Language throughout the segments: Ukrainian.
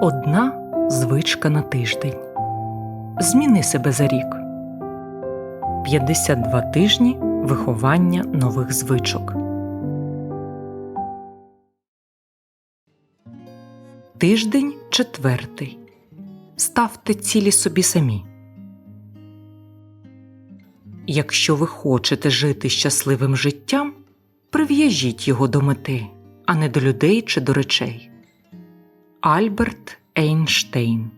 Одна звичка на тиждень. Зміни себе за рік. 52 тижні виховання нових звичок. Тиждень четвертий. Ставте цілі собі самі. Якщо ви хочете жити щасливим життям, прив'яжіть його до мети, а не до людей чи до речей. Альберт Ейнштейн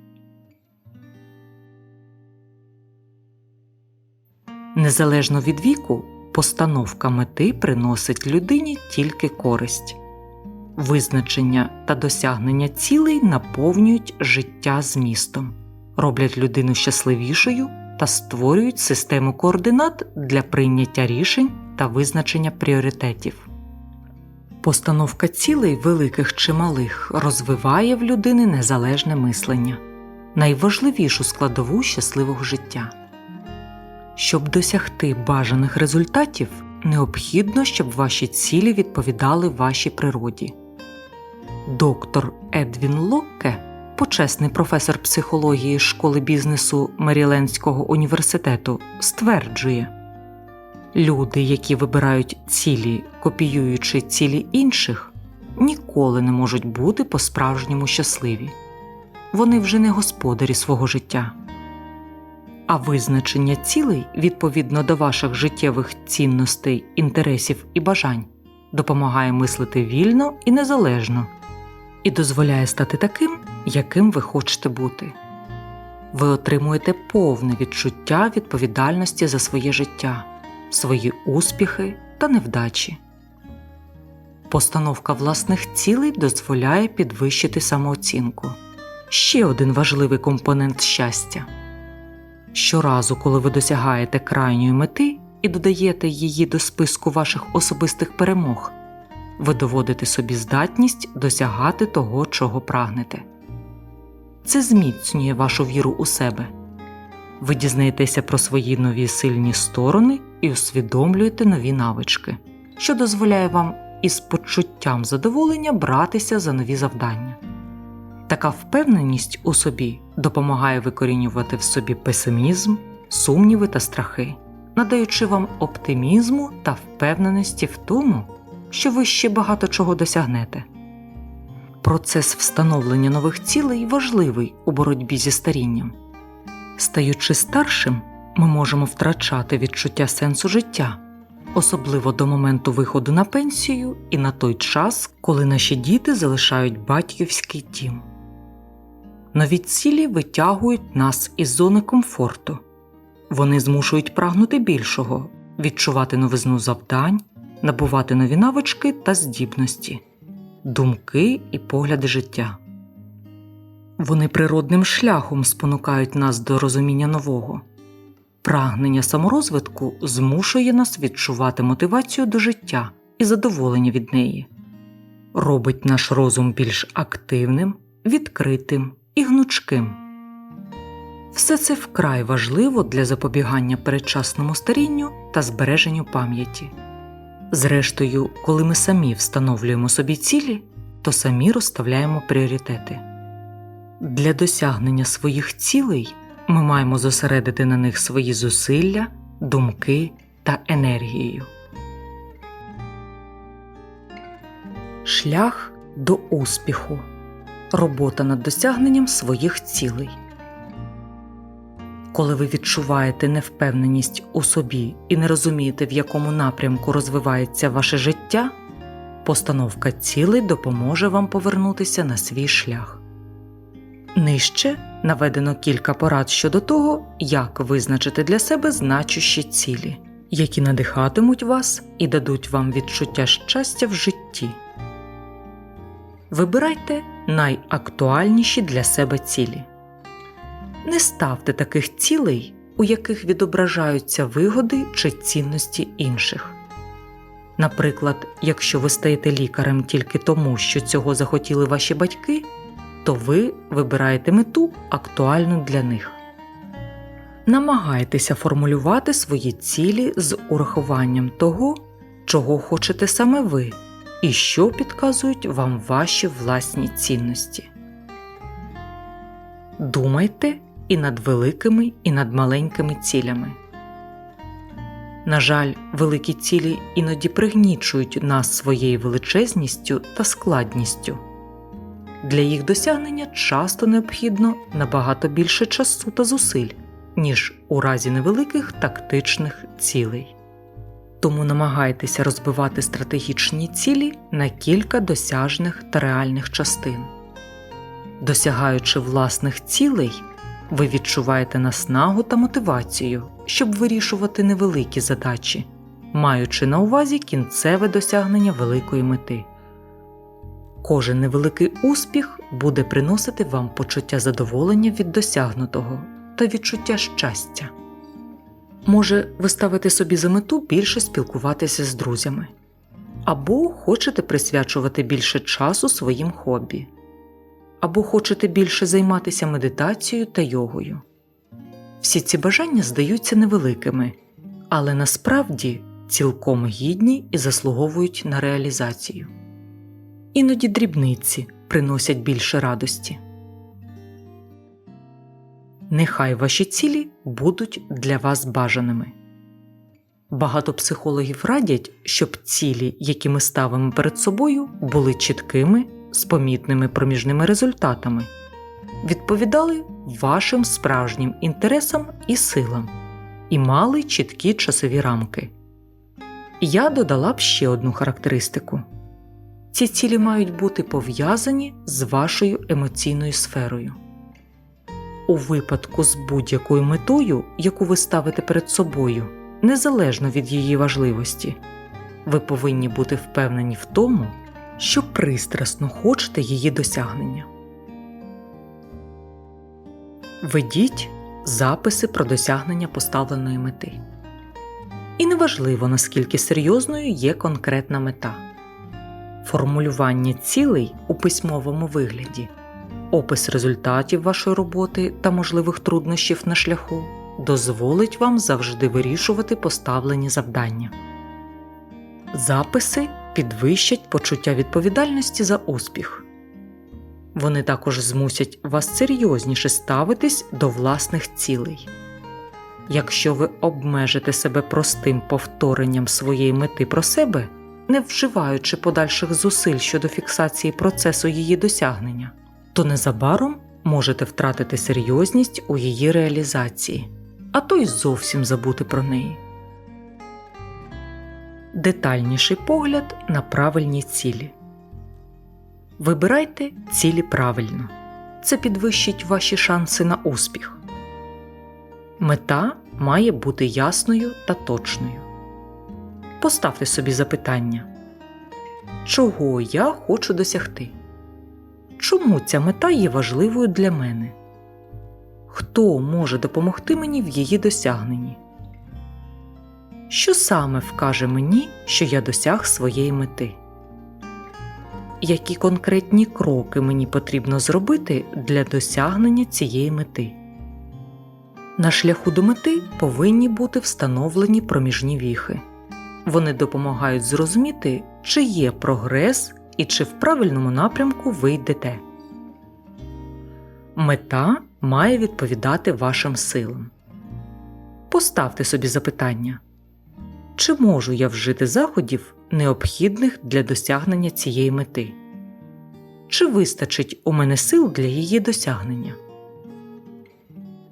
Незалежно від віку, постановка мети приносить людині тільки користь. Визначення та досягнення цілей наповнюють життя змістом, роблять людину щасливішою та створюють систему координат для прийняття рішень та визначення пріоритетів. Постановка цілей великих чи малих розвиває в людини незалежне мислення, найважливішу складову щасливого життя. Щоб досягти бажаних результатів, необхідно, щоб ваші цілі відповідали вашій природі. Доктор Едвін Локке, почесний професор психології школи бізнесу Мерілендського університету, стверджує люди, які вибирають цілі, копіюючи цілі інших, ніколи не можуть бути по-справжньому щасливі. Вони вже не господарі свого життя. А визначення цілей відповідно до ваших життєвих цінностей, інтересів і бажань допомагає мислити вільно і незалежно і дозволяє стати таким, яким ви хочете бути. Ви отримуєте повне відчуття відповідальності за своє життя, свої успіхи та невдачі. Постановка власних цілей дозволяє підвищити самооцінку ще один важливий компонент щастя. Щоразу, коли ви досягаєте крайньої мети і додаєте її до списку ваших особистих перемог, ви доводите собі здатність досягати того, чого прагнете. Це зміцнює вашу віру у себе. Ви дізнаєтеся про свої нові сильні сторони і усвідомлюєте нові навички, що дозволяє вам із почуттям задоволення братися за нові завдання. Така впевненість у собі допомагає викорінювати в собі песимізм, сумніви та страхи, надаючи вам оптимізму та впевненості в тому, що ви ще багато чого досягнете. Процес встановлення нових цілей важливий у боротьбі зі старінням. Стаючи старшим, ми можемо втрачати відчуття сенсу життя, особливо до моменту виходу на пенсію і на той час, коли наші діти залишають батьківський дім. Нові цілі витягують нас із зони комфорту, вони змушують прагнути більшого, відчувати новизну завдань, набувати нові навички та здібності, думки і погляди життя. Вони природним шляхом спонукають нас до розуміння нового. Прагнення саморозвитку змушує нас відчувати мотивацію до життя і задоволення від неї, робить наш розум більш активним, відкритим і гнучким. Все це вкрай важливо для запобігання передчасному старінню та збереженню пам'яті. Зрештою, коли ми самі встановлюємо собі цілі, то самі розставляємо пріоритети. Для досягнення своїх цілей ми маємо зосередити на них свої зусилля, думки та енергію. Шлях до успіху. Робота над досягненням своїх цілей. Коли ви відчуваєте невпевненість у собі і не розумієте, в якому напрямку розвивається ваше життя, постановка цілей допоможе вам повернутися на свій шлях. Нижче наведено кілька порад щодо того, як визначити для себе значущі цілі, які надихатимуть вас і дадуть вам відчуття щастя в житті. Вибирайте найактуальніші для себе цілі. Не ставте таких цілей, у яких відображаються вигоди чи цінності інших. Наприклад, якщо ви стаєте лікарем тільки тому, що цього захотіли ваші батьки, то ви вибираєте мету актуальну для них. Намагайтеся формулювати свої цілі з урахуванням того, чого хочете саме ви, і що підказують вам ваші власні цінності. Думайте і над великими, і над маленькими цілями. На жаль, великі цілі іноді пригнічують нас своєю величезністю та складністю. Для їх досягнення часто необхідно набагато більше часу та зусиль, ніж у разі невеликих тактичних цілей. Тому намагайтеся розбивати стратегічні цілі на кілька досяжних та реальних частин. Досягаючи власних цілей, ви відчуваєте наснагу та мотивацію, щоб вирішувати невеликі задачі, маючи на увазі кінцеве досягнення великої мети. Кожен невеликий успіх буде приносити вам почуття задоволення від досягнутого та відчуття щастя. Може, ви ставите собі за мету більше спілкуватися з друзями, або хочете присвячувати більше часу своїм хобі, або хочете більше займатися медитацією та йогою. Всі ці бажання здаються невеликими, але насправді цілком гідні і заслуговують на реалізацію. Іноді дрібниці приносять більше радості. Нехай ваші цілі будуть для вас бажаними. Багато психологів радять, щоб цілі, які ми ставимо перед собою, були чіткими, з помітними проміжними результатами, відповідали вашим справжнім інтересам і силам і мали чіткі часові рамки. Я додала б ще одну характеристику ці цілі мають бути пов'язані з вашою емоційною сферою. У випадку з будь-якою метою, яку ви ставите перед собою, незалежно від її важливості, ви повинні бути впевнені в тому, що пристрасно хочете її досягнення. Ведіть записи про досягнення поставленої мети. І неважливо, наскільки серйозною є конкретна мета. Формулювання цілей у письмовому вигляді, опис результатів вашої роботи та можливих труднощів на шляху дозволить вам завжди вирішувати поставлені завдання. Записи підвищать почуття відповідальності за успіх. Вони також змусять вас серйозніше ставитись до власних цілей. Якщо ви обмежите себе простим повторенням своєї мети про себе, не вживаючи подальших зусиль щодо фіксації процесу її досягнення, то незабаром можете втратити серйозність у її реалізації, а то й зовсім забути про неї. Детальніший погляд на правильні цілі. Вибирайте цілі правильно. Це підвищить ваші шанси на успіх. Мета має бути ясною та точною. Поставте собі запитання, чого я хочу досягти? Чому ця мета є важливою для мене? Хто може допомогти мені в її досягненні? Що саме вкаже мені, що я досяг своєї мети? Які конкретні кроки мені потрібно зробити для досягнення цієї мети? На шляху до мети повинні бути встановлені проміжні віхи. Вони допомагають зрозуміти, чи є прогрес і чи в правильному напрямку ви йдете. Мета має відповідати вашим силам. Поставте собі запитання чи можу я вжити заходів, необхідних для досягнення цієї мети? Чи вистачить у мене сил для її досягнення?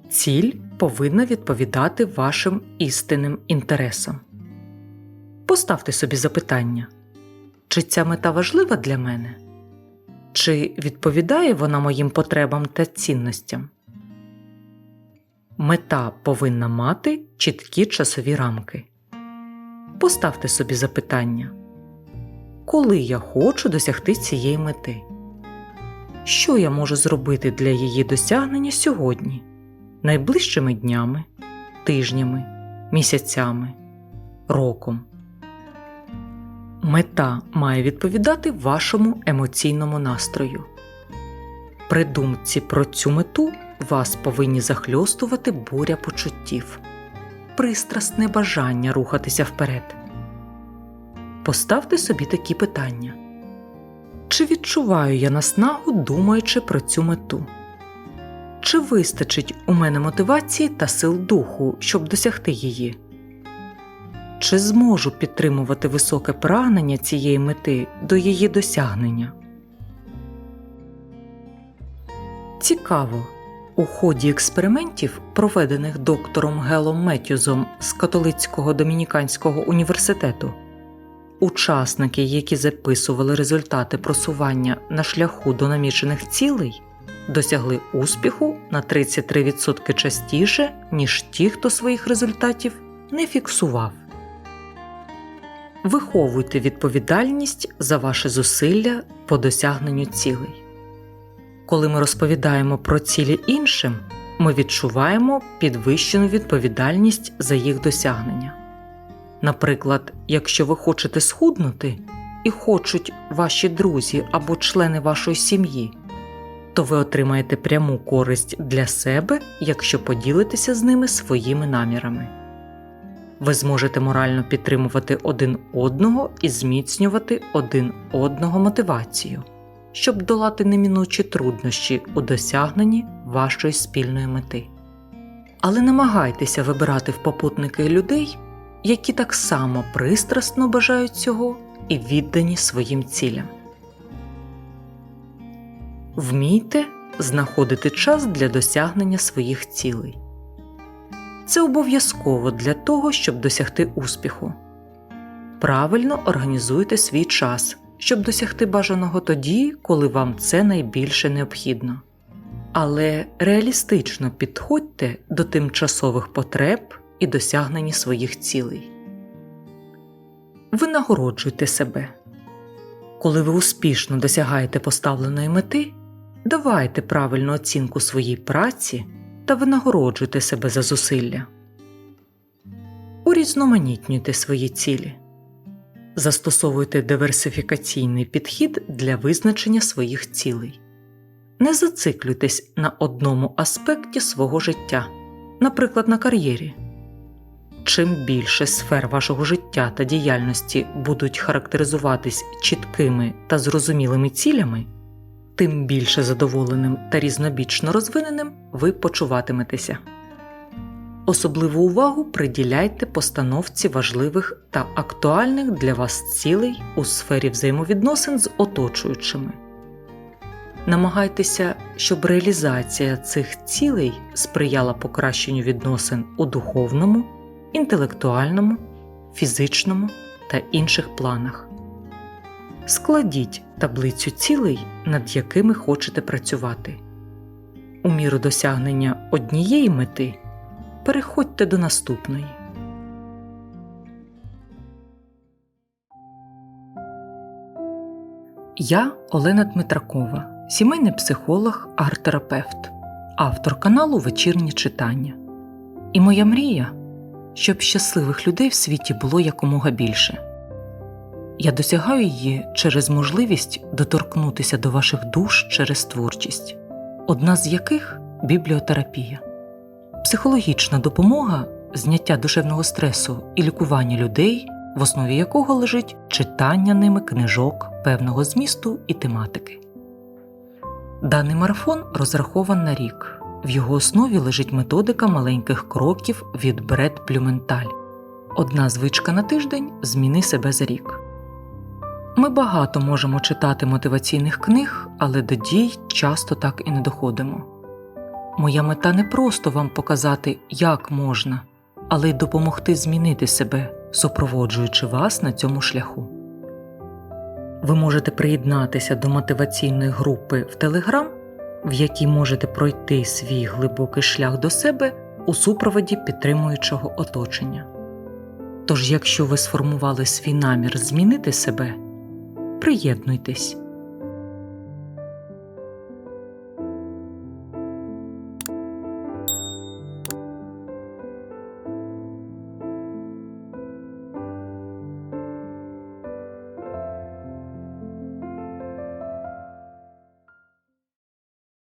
Ціль повинна відповідати вашим істинним інтересам. Поставте собі запитання, чи ця мета важлива для мене? Чи відповідає вона моїм потребам та цінностям? Мета повинна мати чіткі часові рамки. Поставте собі запитання, коли я хочу досягти цієї мети? Що я можу зробити для її досягнення сьогодні, найближчими днями, тижнями, місяцями, роком? Мета має відповідати вашому емоційному настрою. При думці про цю мету вас повинні захльостувати буря почуттів, пристрасне бажання рухатися вперед. Поставте собі такі питання: чи відчуваю я наснагу, думаючи про цю мету? Чи вистачить у мене мотивації та сил духу, щоб досягти її? Чи зможу підтримувати високе прагнення цієї мети до її досягнення? Цікаво. У ході експериментів, проведених доктором Гелом Меттюзом з католицького домініканського університету, учасники, які записували результати просування на шляху до намічених цілей, досягли успіху на 33% частіше, ніж ті, хто своїх результатів не фіксував. Виховуйте відповідальність за ваші зусилля по досягненню цілей. Коли ми розповідаємо про цілі іншим, ми відчуваємо підвищену відповідальність за їх досягнення. Наприклад, якщо ви хочете схуднути і хочуть ваші друзі або члени вашої сім'ї, то ви отримаєте пряму користь для себе, якщо поділитеся з ними своїми намірами. Ви зможете морально підтримувати один одного і зміцнювати один одного мотивацію щоб долати немінучі труднощі у досягненні вашої спільної мети. Але намагайтеся вибирати в попутники людей, які так само пристрасно бажають цього і віддані своїм цілям. Вмійте знаходити час для досягнення своїх цілей. Це обов'язково для того, щоб досягти успіху. Правильно організуйте свій час щоб досягти бажаного тоді, коли вам це найбільше необхідно. Але реалістично підходьте до тимчасових потреб і досягнення своїх цілей. Ви нагороджуйте себе. Коли ви успішно досягаєте поставленої мети, давайте правильну оцінку своїй праці та винагороджуйте себе за зусилля. Урізноманітнюйте свої цілі. Застосовуйте диверсифікаційний підхід для визначення своїх цілей. Не зациклюйтесь на одному аспекті свого життя, наприклад, на кар'єрі. Чим більше сфер вашого життя та діяльності будуть характеризуватись чіткими та зрозумілими цілями, тим більше задоволеним та різнобічно розвиненим ви почуватиметеся. Особливу увагу приділяйте постановці важливих та актуальних для вас цілей у сфері взаємовідносин з оточуючими. Намагайтеся, щоб реалізація цих цілей сприяла покращенню відносин у духовному, інтелектуальному, фізичному та інших планах. Складіть таблицю цілей, над якими хочете працювати. У міру досягнення однієї мети переходьте до наступної. Я Олена Дмитракова, сімейний психолог, арт-терапевт, автор каналу Вечірні читання. І моя мрія, щоб щасливих людей в світі було якомога більше. Я досягаю її через можливість доторкнутися до ваших душ через творчість, одна з яких бібліотерапія психологічна допомога, зняття душевного стресу і лікування людей, в основі якого лежить читання ними книжок певного змісту і тематики. Даний марафон розрахован на рік. В його основі лежить методика маленьких кроків від Бред Плюменталь. Одна звичка на тиждень зміни себе за рік. Ми багато можемо читати мотиваційних книг, але до дій часто так і не доходимо. Моя мета не просто вам показати, як можна, але й допомогти змінити себе, супроводжуючи вас на цьому шляху. Ви можете приєднатися до мотиваційної групи в Телеграм, в якій можете пройти свій глибокий шлях до себе у супроводі підтримуючого оточення. Тож, якщо ви сформували свій намір змінити себе, приєднуйтесь.